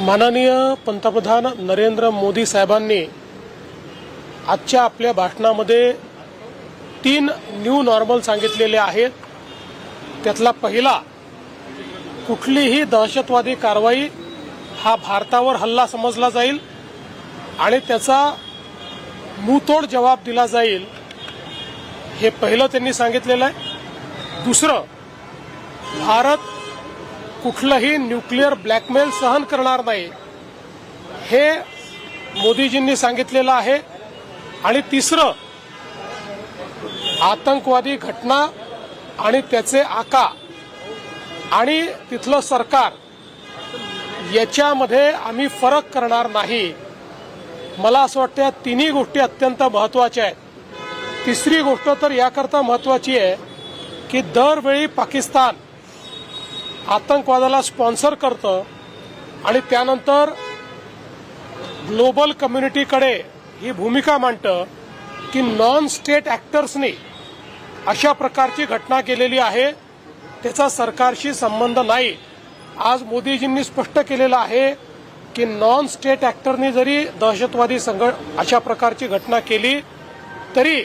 माननीय पंतप्रधान नरेंद्र मोदी साहेबांनी आजच्या आपल्या भाषणामध्ये तीन न्यू नॉर्मल सांगितलेले आहेत. त्यातला पहिला कुठलीही दहशतवादी कारवाई हा भारतावर हल्ला समजला जाईल आणि त्याचा मुतोड जबाब दिला जाईल हे पहिलं त्यांनी सांगितलेलं आहे. दुसरं भारत कुठलंही न्यूक्लिअर ब्लॅकमेल सहन करणार नाही. हे मोदीजींनी सांगितलेलं आहे. आणि तिसरं आतंकवादी घटना आणि त्याचे आका आणि तिथलं सरकार याच्यामध्ये आम्ही फरक करणार नाही. मला असं वाटतं या तिन्ही गोष्टी अत्यंत महत्त्वाच्या आहेत. तिसरी गोष्ट तर याकरता महत्वाची आहे की दरवेळी पाकिस्तान आतंकवादाला स्पॉन्सर करतं आणि त्यानंतर ग्लोबल कम्युनिटीकडे ही भूमिका मांडतं की नॉन स्टेट ॲक्टर्सनी अशा प्रकारची घटना केलेली आहे त्याचा सरकारशी संबंध नाही. आज मोदीजींनी स्पष्ट केलेलं आहे की नॉन स्टेट ॲक्टरनी जरी दहशतवादी संघ अशा प्रकारची घटना केली तरी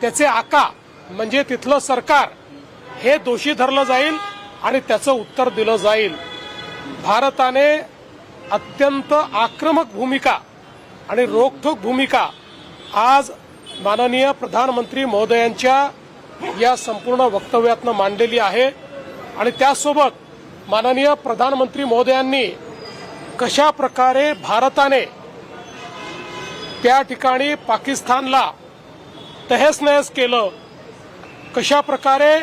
त्याचे आका म्हणजे तिथलं सरकार हे दोषी धरलं जाईल आणि त्याचं उत्तर दिलं जाईल. भारताने अत्यंत आक्रमक भूमिका आणि रोखठोक भूमिका आज माननीय प्रधानमंत्री महोदयांच्या या संपूर्ण वक्तव्यातनं मांडलेली आहे. आणि त्यासोबत माननीय प्रधानमंत्री महोदयांनी कशा प्रकारे भारताने त्या ठिकाणी पाकिस्तानला तहेस नहेस केलं कशा प्रकारे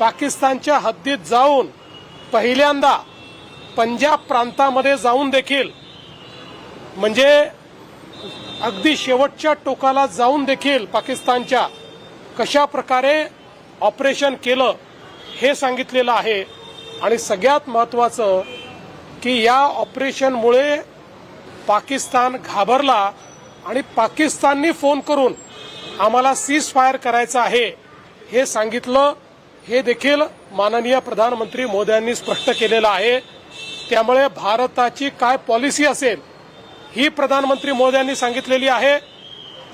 पाकिस्तानच्या हद्दीत जाऊन पहिल्यांदा पंजाब प्रांतामध्ये जाऊन देखील म्हणजे अगदी शेवटच्या टोकाला जाऊन देखील पाकिस्तानच्या कशा प्रकारे ऑपरेशन केलं हे सांगितलेलं आहे. आणि सगळ्यात महत्वाचं की या ऑपरेशनमुळे पाकिस्तान घाबरला आणि पाकिस्ताननी फोन करून आम्हाला सीज फायर करायचं आहे हे सांगितलं. हे देखील माननीय प्रधानमंत्री मोदयांनी स्पष्ट केलेलं आहे. त्यामुळे भारताची काय पॉलिसी असेल ही प्रधानमंत्री मोदयांनी सांगितलेली आहे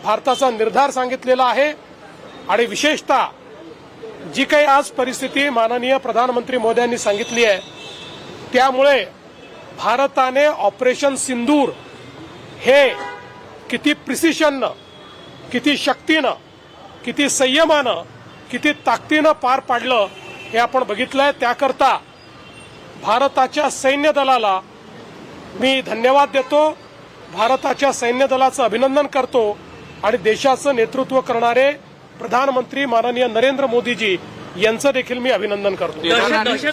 भारताचा निर्धार सांगितलेला आहे. आणि विशेषतः जी काही आज परिस्थिती माननीय प्रधानमंत्री मोदयांनी सांगितली आहे त्यामुळे भारताने ऑपरेशन सिंदूर हे किती प्रिसिशननं किती शक्तीनं किती संयमानं किती ताकदीनं पार पाडलं हे आपण बघितलंय. त्याकरता भारताच्या सैन्य दलाला मी धन्यवाद देतो. भारताच्या सैन्य दलाचं अभिनंदन करतो आणि देशाचं नेतृत्व करणारे प्रधानमंत्री माननीय नरेंद्र मोदीजी यांचं देखील मी अभिनंदन करतो.